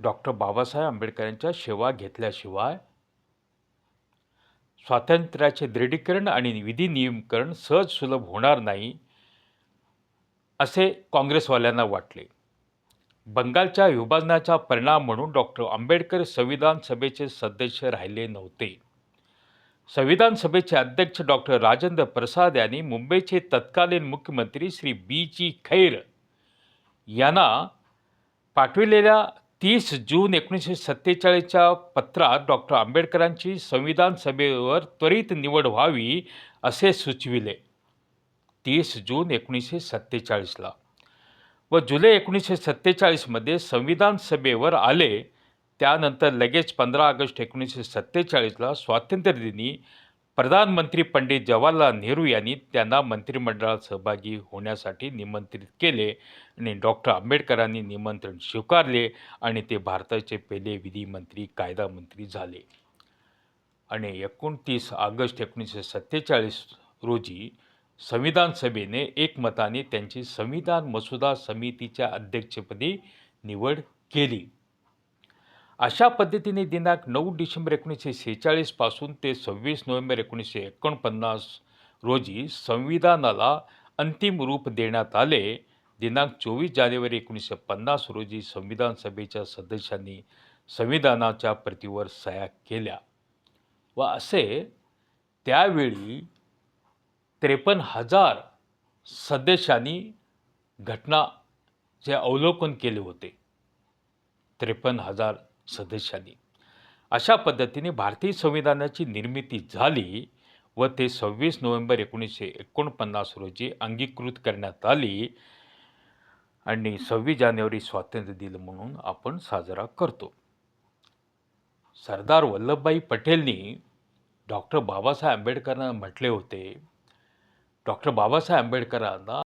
Doctor Babasaheb आंबेडकरांच्या सेवा घेतल्याशिवाय स्वातंत्र्याचे दृढीकरण आणि विधिनियमकरण सहज सुलभ होणार नाही असे काँग्रेसवाल्यांना वाटले. बंगालच्या विभाजनाचा परिणाम म्हणून डॉक्टर आंबेडकर संविधान सभेचे सदस्य राहिले नव्हते. संविधान सभेचे अध्यक्ष डॉक्टर राजेंद्र प्रसाद यांनी मुंबईचे तत्कालीन मुख्यमंत्री श्री बी जी खैर यांना पाठविलेल्या तीस जून एकोणीसशे सत्तेचाळीसच्या पत्रात डॉक्टर आंबेडकरांची संविधान सभेवर त्वरित निवड व्हावी असे सुचविले. तीस जून एकोणीसशे सत्तेचाळीसला. व जुलै एकोणीसशे सत्तेचाळीसमध्ये संविधान सभेवर आले. त्यानंतर लगेच पंधरा ऑगस्ट एकोणीसशे सत्तेचाळीसला स्वातंत्र्यदिनी प्रधानमंत्री पंडित जवाहरलाल नेहरू यांनी त्यांना मंत्रिमंडळात सहभागी होण्यासाठी निमंत्रित केले आणि डॉक्टर आंबेडकरांनी निमंत्रण स्वीकारले आणि ते भारताचे पहिले विधिमंत्री कायदा मंत्री झाले. आणि एकोणतीस ऑगस्ट एकोणीसशे सत्तेचाळीस रोजी संविधान सभेने एकमताने त्यांची संविधान मसुदा समितीच्या अध्यक्षपदी निवड केली. अशा पद्धतीने दिनांक नऊ डिसेंबर एकोणीसशे सेहेचाळीसपासून ते सव्वीस नोव्हेंबर एकोणीसशे एकोणपन्नास रोजी संविधानाला अंतिम रूप देण्यात आले. दिनांक चोवीस जानेवारी एकोणीसशे पन्नास रोजी संविधान सभेच्या सदस्यांनी संविधानाच्या प्रतीवर सह्या केल्या. व असे त्यावेळी त्रेपन्न हजार सदस्यांनी घटनाचे अवलोकन केले होते. त्रेपन्न हजार सदस्यांनी. अशा पद्धतीने भारतीय संविधानाची निर्मिती झाली व ते सव्वीस नोव्हेंबर एकोणीसशे एकोणपन्नास रोजी अंगीकृत करण्यात आली आणि सव्वीस जानेवारी स्वातंत्र्य दिन म्हणून आपण साजरा करतो. सरदार वल्लभभाई पटेलनी डॉक्टर बाबासाहेब आंबेडकरांना म्हटले होते. डॉक्टर बाबासाहेब आंबेडकरांना